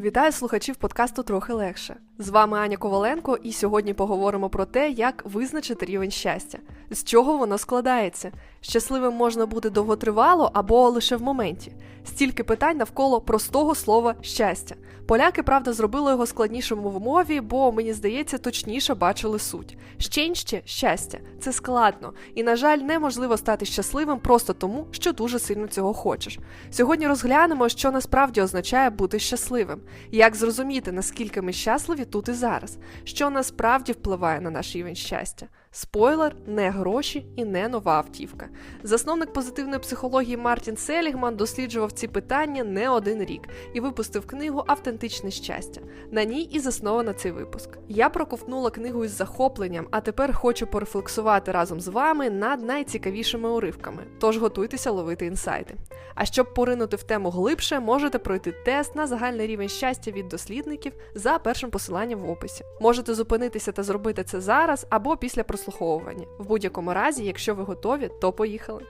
Вітаю слухачів подкасту трохи легше. З вами Аня Коваленко, і сьогодні поговоримо про те, як визначити рівень щастя, з чого воно складається. Щасливим можна бути довготривало або лише в моменті. Стільки питань навколо простого слова щастя. Поляки, правда, зробили його складнішим в мові, бо мені здається, точніше бачили суть. Щенще щастя це складно, і, на жаль, неможливо стати щасливим просто тому, що дуже сильно цього хочеш. Сьогодні розглянемо, що насправді означає бути щасливим, як зрозуміти, наскільки ми щасливі тут і зараз, що насправді впливає на наш рівень щастя. Спойлер, не гроші і не нова автівка. Засновник позитивної психології Мартін Селігман досліджував ці питання не один рік і випустив книгу Автентичне щастя. На ній і засновано цей випуск. Я проковтнула книгу із захопленням, а тепер хочу порефлексувати разом з вами над найцікавішими уривками. Тож готуйтеся ловити інсайти. А щоб поринути в тему глибше, можете пройти тест на загальний рівень щастя від дослідників за першим посиланням в описі. Можете зупинитися та зробити це зараз або після прослуховування. В будь-якому разі, якщо ви готові, то поїхали.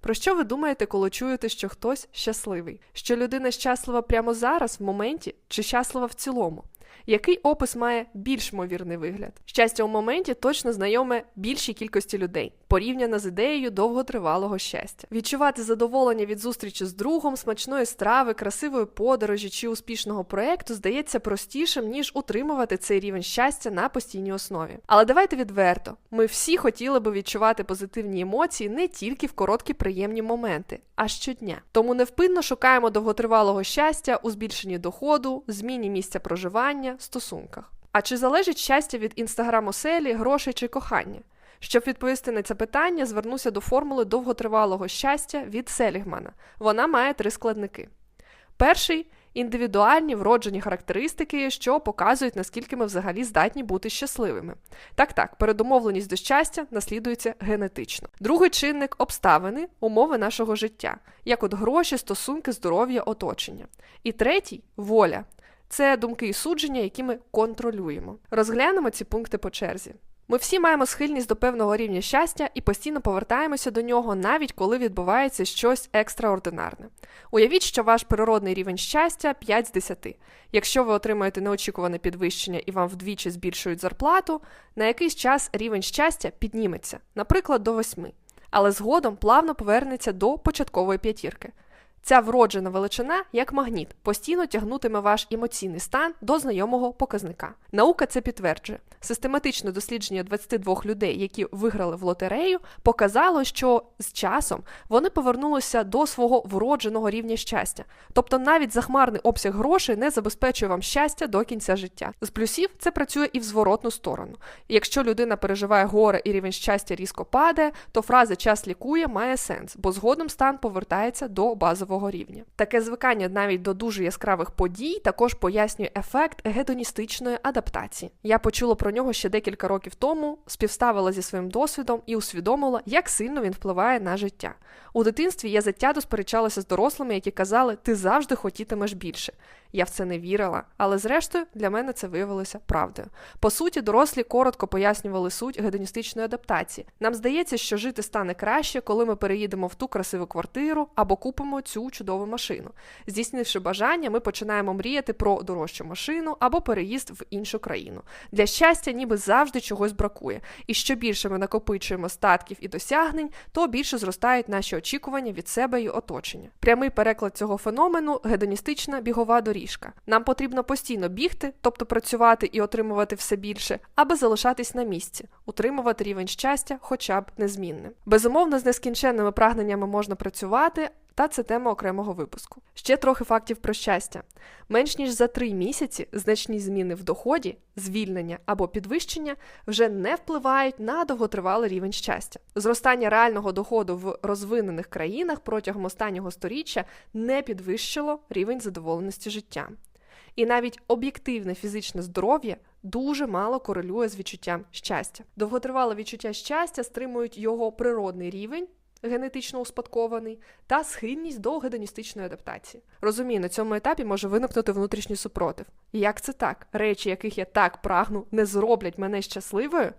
Про що ви думаєте, коли чуєте, що хтось щасливий? Що людина щаслива прямо зараз, в моменті, чи щаслива в цілому? Який опис має більш ймовірний вигляд? Щастя у моменті точно знайоме більшій кількості людей, порівняно з ідеєю довготривалого щастя. Відчувати задоволення від зустрічі з другом, смачної страви, красивої подорожі чи успішного проекту здається простішим, ніж утримувати цей рівень щастя на постійній основі. Але давайте відверто: ми всі хотіли би відчувати позитивні емоції не тільки в короткі приємні моменти, а щодня. Тому невпинно шукаємо довготривалого щастя у збільшенні доходу, зміні місця проживання, стосунках. А чи залежить щастя від інстаграм-оселі, грошей чи кохання? Щоб відповісти на це питання, звернуся до формули довготривалого щастя від Селігмана. Вона має три складники. Перший індивідуальні вроджені характеристики, що показують, наскільки ми взагалі здатні бути щасливими. Так, так, передумовленість до щастя наслідується генетично. Другий чинник обставини, умови нашого життя, як от гроші, стосунки, здоров'я, оточення. І третій воля. Це думки і судження, які ми контролюємо. Розглянемо ці пункти по черзі. Ми всі маємо схильність до певного рівня щастя і постійно повертаємося до нього, навіть коли відбувається щось екстраординарне. Уявіть, що ваш природний рівень щастя 5 з 10. Якщо ви отримаєте неочікуване підвищення і вам вдвічі збільшують зарплату, на якийсь час рівень щастя підніметься, наприклад, до 8, але згодом плавно повернеться до початкової п'ятірки. Ця вроджена величина, як магніт, постійно тягнутиме ваш емоційний стан до знайомого показника. Наука це підтверджує. Систематичне дослідження 22 людей, які виграли в лотерею, показало, що з часом вони повернулися до свого вродженого рівня щастя. Тобто навіть захмарний обсяг грошей не забезпечує вам щастя до кінця життя. З плюсів це працює і в зворотну сторону. Якщо людина переживає горе і рівень щастя різко падає, то фраза час лікує має сенс, бо згодом стан повертається до базового рівня. Таке звикання навіть до дуже яскравих подій також пояснює ефект гедоністичної адаптації. Я почула про нього ще декілька років тому, співставила зі своїм досвідом і усвідомила, як сильно він впливає на життя. У дитинстві я затято сперечалася з дорослими, які казали, ти завжди хотітимеш більше. Я в це не вірила, але зрештою для мене це виявилося правдою. По суті, дорослі коротко пояснювали суть гедоністичної адаптації. Нам здається, що жити стане краще, коли ми переїдемо в ту красиву квартиру або купимо цю чудову машину. Здійснивши бажання, ми починаємо мріяти про дорожчу машину або переїзд в іншу країну. Для щастя, ніби завжди чогось бракує. І що більше ми накопичуємо статків і досягнень, то більше зростають наші очікування від себе і оточення. Прямий переклад цього феномену гедоністична бігова доріжка. Нам потрібно постійно бігти, тобто працювати і отримувати все більше, аби залишатись на місці, утримувати рівень щастя, хоча б незмінним. Безумовно, з нескінченними прагненнями можна працювати. Та це тема окремого випуску. Ще трохи фактів про щастя. Менш ніж за три місяці значні зміни в доході, звільнення або підвищення вже не впливають на довготривалий рівень щастя. Зростання реального доходу в розвинених країнах протягом останнього сторіччя не підвищило рівень задоволеності життям. І навіть об'єктивне фізичне здоров'я дуже мало корелює з відчуттям щастя. Довготривале відчуття щастя стримують його природний рівень генетично успадкований, та схильність до гедоністичної адаптації. Розумію, на цьому етапі може виникнути внутрішній супротив. І як це так? Речі, яких я так прагну, не зроблять мене щасливою?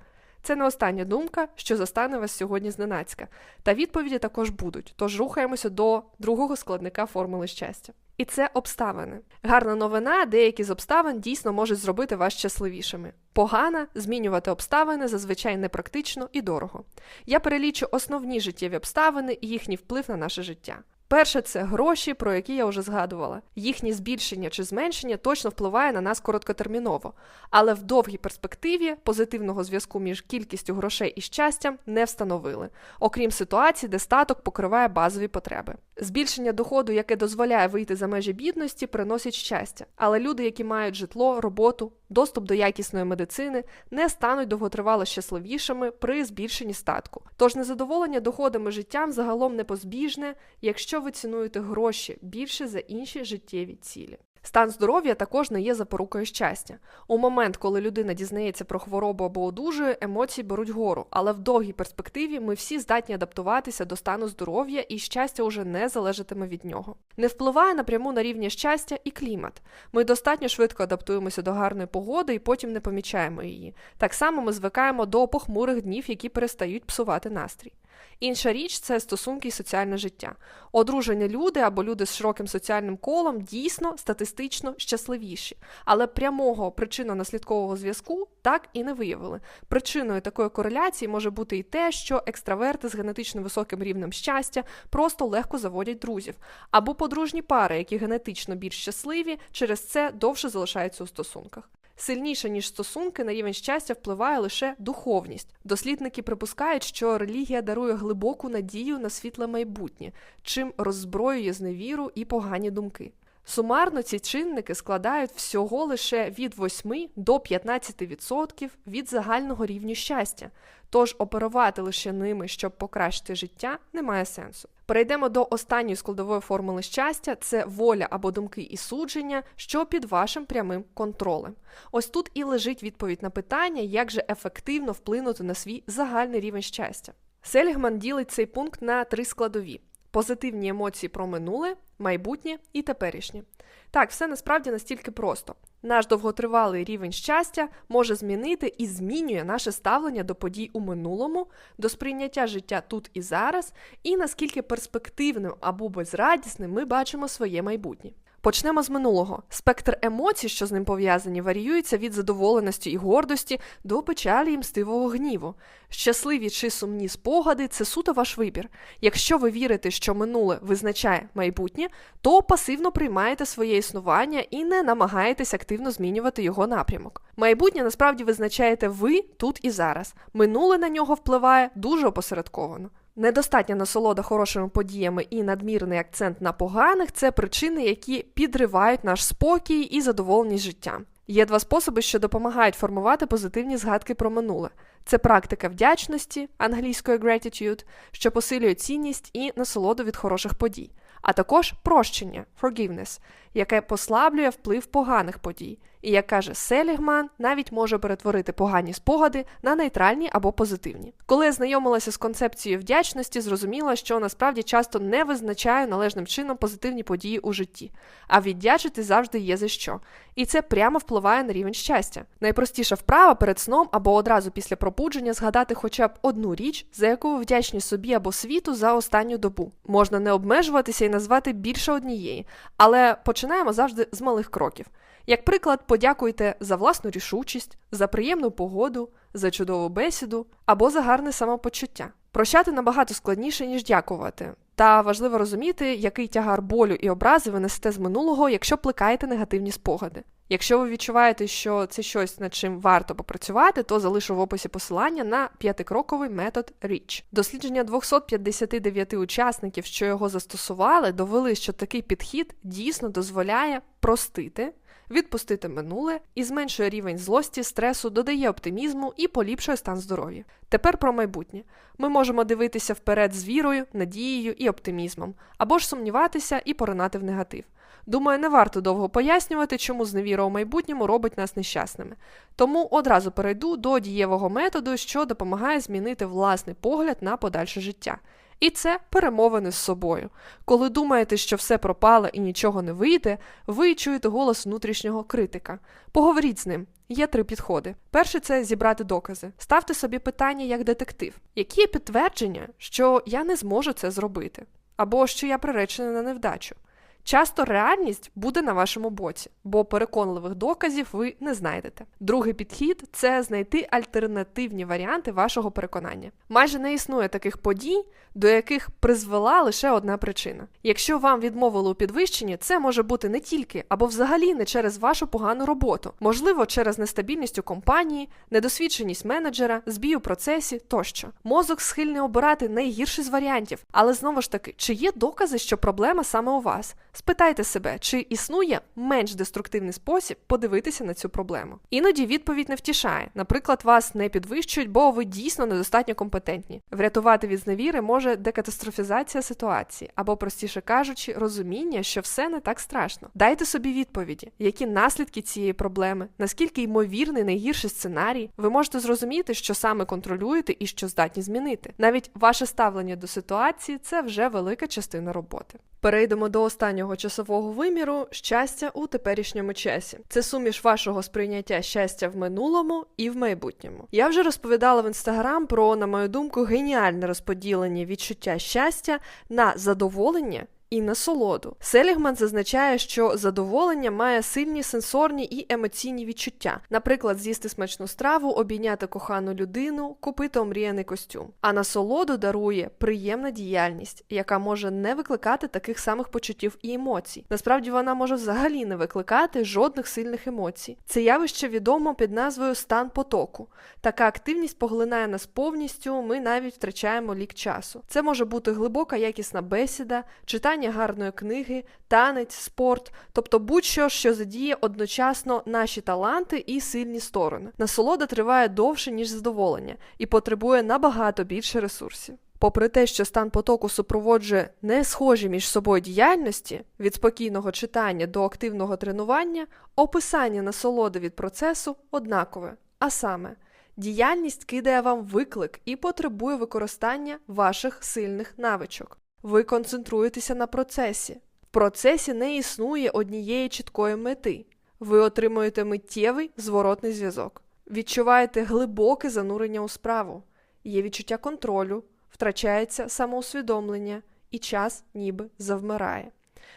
Це не остання думка, що застане вас сьогодні зненацька. Та відповіді також будуть. Тож рухаємося до другого складника формули щастя. І це обставини. Гарна новина, деякі з обставин дійсно можуть зробити вас щасливішими. Погана змінювати обставини зазвичай непрактично і дорого. Я перелічу основні життєві обставини і їхній вплив на наше життя. Перше це гроші, про які я вже згадувала. Їхнє збільшення чи зменшення точно впливає на нас короткотерміново, але в довгій перспективі позитивного зв'язку між кількістю грошей і щастям не встановили, окрім ситуацій, де статок покриває базові потреби. Збільшення доходу, яке дозволяє вийти за межі бідності, приносить щастя. Але люди, які мають житло, роботу, доступ до якісної медицини, не стануть довготривало щасливішими при збільшенні статку. Тож незадоволення доходами життям загалом непозбіжне, якщо ви цінуєте гроші більше за інші життєві цілі. Стан здоров'я також не є запорукою щастя. У момент, коли людина дізнається про хворобу або одужує, емоції беруть гору, але в довгій перспективі ми всі здатні адаптуватися до стану здоров'я і щастя уже не залежатиме від нього. Не впливає напряму на рівня щастя і клімат. Ми достатньо швидко адаптуємося до гарної погоди і потім не помічаємо її. Так само ми звикаємо до похмурих днів, які перестають псувати настрій. Інша річ це стосунки і соціальне життя. Одружені люди або люди з широким соціальним колом дійсно статистично щасливіші, але прямого причинно-наслідкового зв'язку так і не виявили. Причиною такої кореляції може бути і те, що екстраверти з генетично високим рівнем щастя просто легко заводять друзів, або подружні пари, які генетично більш щасливі, через це довше залишаються у стосунках. Сильніше, ніж стосунки, на рівень щастя впливає лише духовність. Дослідники припускають, що релігія дарує глибоку надію на світле майбутнє, чим роззброює зневіру і погані думки. Сумарно ці чинники складають всього лише від 8 до 15% від загального рівню щастя, тож оперувати лише ними, щоб покращити життя, немає сенсу. Перейдемо до останньої складової формули щастя це воля або думки і судження, що під вашим прямим контролем. Ось тут і лежить відповідь на питання, як же ефективно вплинути на свій загальний рівень щастя. Селігман ділить цей пункт на три складові: позитивні емоції про минуле, майбутнє і теперішнє. Так, все насправді настільки просто. Наш довготривалий рівень щастя може змінити і змінює наше ставлення до подій у минулому, до сприйняття життя тут і зараз, і наскільки перспективним або безрадісним ми бачимо своє майбутнє. Почнемо з минулого. Спектр емоцій, що з ним пов'язані, варіюється від задоволеності і гордості до печалі і мстивого гніву. Щасливі чи сумні спогади це суто ваш вибір. Якщо ви вірите, що минуле визначає майбутнє, то пасивно приймаєте своє існування і не намагаєтесь активно змінювати його напрямок. Майбутнє насправді визначаєте ви тут і зараз. Минуле на нього впливає дуже опосередковано. Недостатня насолода хорошими подіями і надмірний акцент на поганих це причини, які підривають наш спокій і задоволеність життям. Є два способи, що допомагають формувати позитивні згадки про минуле. Це практика вдячності англійською gratitude, що посилює цінність і насолоду від хороших подій, а також прощення forgiveness, яке послаблює вплив поганих подій. І як каже Селігман, навіть може перетворити погані спогади на нейтральні або позитивні. Коли я знайомилася з концепцією вдячності, зрозуміла, що насправді часто не визначаю належним чином позитивні події у житті, а віддячити завжди є за що. І це прямо впливає на рівень щастя. Найпростіша вправа перед сном або одразу після пробудження згадати хоча б одну річ, за яку ви вдячні собі або світу за останню добу. Можна не обмежуватися і назвати більше однієї, але починаємо завжди з малих кроків. Як приклад, подякуйте за власну рішучість, за приємну погоду, за чудову бесіду або за гарне самопочуття. Прощати набагато складніше, ніж дякувати. Та важливо розуміти, який тягар болю і образи ви несете з минулого, якщо плекаєте негативні спогади. Якщо ви відчуваєте, що це щось, над чим варто попрацювати, то залишу в описі посилання на п'ятикроковий метод REACH. Дослідження 259 учасників, що його застосували, довели, що такий підхід дійсно дозволяє простити відпустити минуле і зменшує рівень злості, стресу, додає оптимізму і поліпшує стан здоров'я. Тепер про майбутнє. Ми можемо дивитися вперед з вірою, надією і оптимізмом, або ж сумніватися і поринати в негатив. Думаю, не варто довго пояснювати, чому зневіра у майбутньому робить нас нещасними. Тому одразу перейду до дієвого методу, що допомагає змінити власний погляд на подальше життя. І це перемовини з собою. Коли думаєте, що все пропало і нічого не вийде, ви чуєте голос внутрішнього критика. Поговоріть з ним. Є три підходи. Перше це зібрати докази. Ставте собі питання як детектив. Які є підтвердження, що я не зможу це зробити, або що я приречений на невдачу? Часто реальність буде на вашому боці, бо переконливих доказів ви не знайдете. Другий підхід це знайти альтернативні варіанти вашого переконання. Майже не існує таких подій, до яких призвела лише одна причина. Якщо вам відмовили у підвищенні, це може бути не тільки або взагалі не через вашу погану роботу, можливо, через нестабільність у компанії, недосвідченість менеджера, збій у процесі тощо. Мозок схильний обирати найгірший з варіантів, але знову ж таки, чи є докази, що проблема саме у вас? Спитайте себе, чи існує менш деструктивний спосіб подивитися на цю проблему. Іноді відповідь не втішає. Наприклад, вас не підвищують, бо ви дійсно недостатньо компетентні. Врятувати від зневіри може декатастрофізація ситуації, або, простіше кажучи, розуміння, що все не так страшно. Дайте собі відповіді, які наслідки цієї проблеми, наскільки ймовірний найгірший сценарій, ви можете зрозуміти, що саме контролюєте і що здатні змінити. Навіть ваше ставлення до ситуації це вже велика частина роботи. Перейдемо до останнього часового виміру щастя у теперішньому часі. Це суміш вашого сприйняття щастя в минулому і в майбутньому. Я вже розповідала в інстаграм про, на мою думку, геніальне розподілення відчуття щастя на задоволення. І насолоду. Селігман зазначає, що задоволення має сильні сенсорні і емоційні відчуття, наприклад, з'їсти смачну страву, обійняти кохану людину, купити омріяний костюм. А насолоду дарує приємна діяльність, яка може не викликати таких самих почуттів і емоцій. Насправді вона може взагалі не викликати жодних сильних емоцій. Це явище відомо під назвою стан потоку. Така активність поглинає нас повністю, ми навіть втрачаємо лік часу. Це може бути глибока якісна бесіда, читання гарної книги, танець, спорт, тобто будь-що, що задіє одночасно наші таланти і сильні сторони. Насолода триває довше, ніж задоволення, і потребує набагато більше ресурсів. Попри те, що стан потоку супроводжує не схожі між собою діяльності від спокійного читання до активного тренування, описання насолоди від процесу однакове, а саме. Діяльність кидає вам виклик і потребує використання ваших сильних навичок. Ви концентруєтеся на процесі. В процесі не існує однієї чіткої мети. Ви отримуєте миттєвий зворотний зв'язок. Відчуваєте глибоке занурення у справу, є відчуття контролю, втрачається самоусвідомлення, і час ніби завмирає.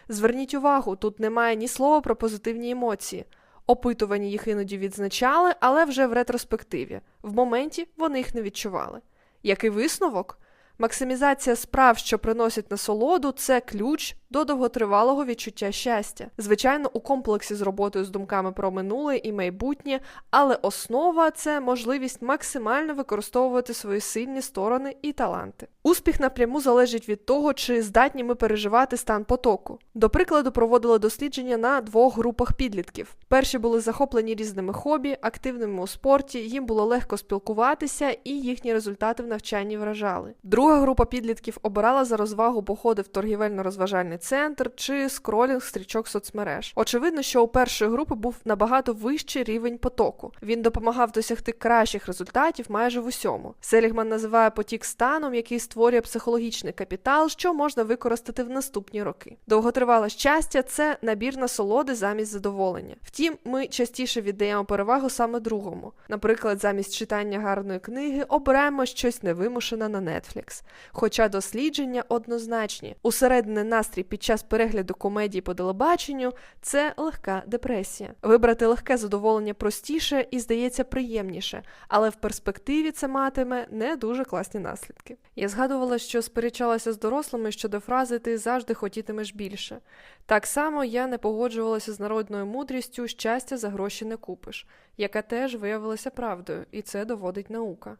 Зверніть увагу, тут немає ні слова про позитивні емоції. Опитувані їх іноді відзначали, але вже в ретроспективі. В моменті вони їх не відчували. Який висновок? Максимізація справ, що приносять насолоду, це ключ до довготривалого відчуття щастя. Звичайно, у комплексі з роботою з думками про минуле і майбутнє, але основа це можливість максимально використовувати свої сильні сторони і таланти. Успіх напряму залежить від того, чи здатні ми переживати стан потоку. До прикладу, проводили дослідження на двох групах підлітків. Перші були захоплені різними хобі, активними у спорті, їм було легко спілкуватися, і їхні результати в навчанні вражали. Друга група підлітків обирала за розвагу походи в торгівельно-розважальний центр чи скролінг стрічок соцмереж. Очевидно, що у першої групи був набагато вищий рівень потоку. Він допомагав досягти кращих результатів майже в усьому. Селігман називає потік станом, який створює психологічний капітал, що можна використати в наступні роки. Довготривале щастя це набір насолоди замість задоволення. Втім, ми частіше віддаємо перевагу саме другому. Наприклад, замість читання гарної книги обираємо щось невимушене на Netflix. Хоча дослідження однозначні. Усередине настрій під час перегляду комедії по телебаченню це легка депресія. Вибрати легке задоволення простіше і здається приємніше, але в перспективі це матиме не дуже класні наслідки. Я згадувала, що сперечалася з дорослими щодо фрази Ти завжди хотітимеш більше. Так само я не погоджувалася з народною мудрістю щастя за гроші не купиш, яка теж виявилася правдою, і це доводить наука.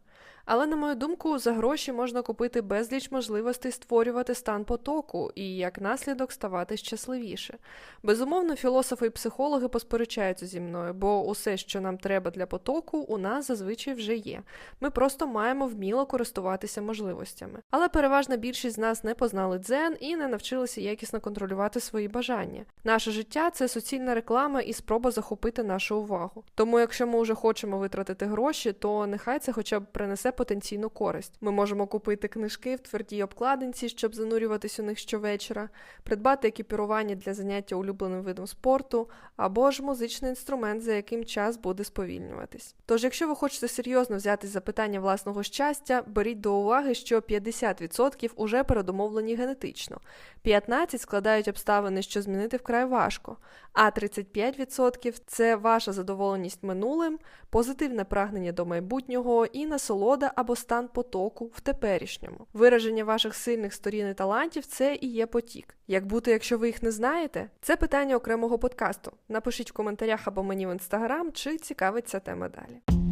Але, на мою думку, за гроші можна купити безліч можливостей створювати стан потоку і, як наслідок, ставати щасливіше. Безумовно, філософи і психологи посперечаються зі мною, бо усе, що нам треба для потоку, у нас зазвичай вже є. Ми просто маємо вміло користуватися можливостями. Але переважна більшість з нас не познали дзен і не навчилися якісно контролювати свої бажання. Наше життя це суцільна реклама і спроба захопити нашу увагу. Тому, якщо ми вже хочемо витратити гроші, то нехай це хоча б принесе потенційну користь. Ми можемо купити книжки в твердій обкладинці, щоб занурюватись у них щовечора, придбати екіпірування для заняття улюбленим видом спорту, або ж музичний інструмент, за яким час буде сповільнюватись. Тож, якщо ви хочете серйозно взятись за питання власного щастя, беріть до уваги, що 50% уже передумовлені генетично, 15% складають обставини, що змінити вкрай важко, а 35% – це ваша задоволеність минулим, позитивне прагнення до майбутнього і насолода або стан потоку в теперішньому. Вираження ваших сильних сторін і талантів це і є потік. Як бути, якщо ви їх не знаєте? Це питання окремого подкасту. Напишіть в коментарях або мені в інстаграм, чи цікавить ця тема далі.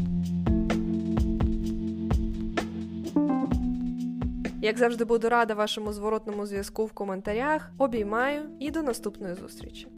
Як завжди, буду рада вашому зворотному зв'язку в коментарях. Обіймаю і до наступної зустрічі.